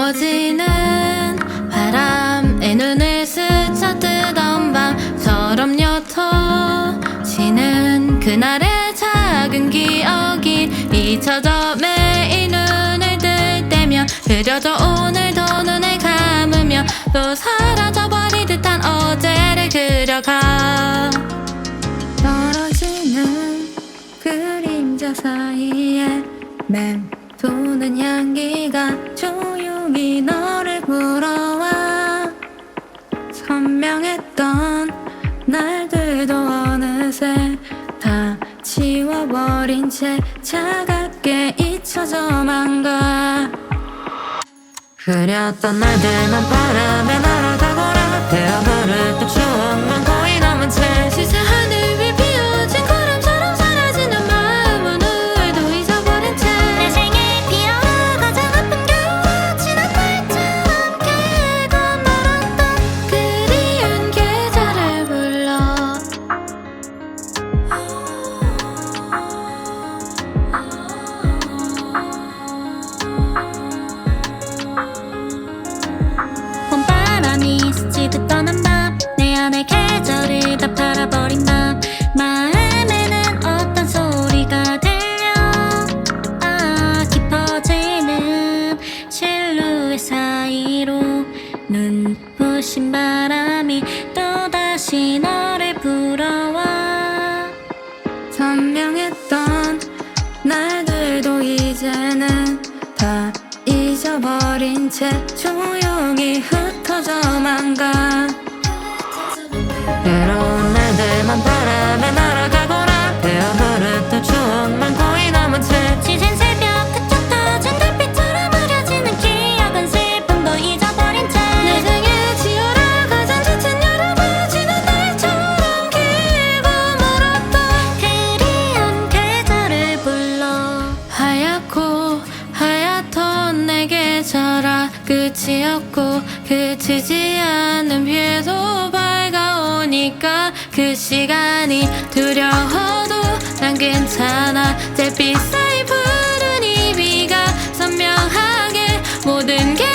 넘어지는 바람에 눈을 스쳐 뜨던 밤처럼 옅어지는 그날의 작은 기억이 잊혀져 매일 눈을 뜰 때면 흐려져 오늘도 눈을 감으며 또 사라져버릴 듯한 어제를 그려가. 떨어지는 그림자 사이에 맴 도는 향기가 조용히 너를 불어와 선명했던 날들도 어느새 다 지워버린 채 차갑게 잊혀져만 가. 흐렸던 날들만 바람에 눈부신 바람이 또다시 너를 불어와. 선명했던 날들도 이제는 다 잊어버린 채 조용히 흩어져만 가 끝이 없고 그치지 않는 피해도 밝아오니까 그 시간이 두려워도 난 괜찮아. 잿빛 사이 푸른 이 비가 선명하게 모든 게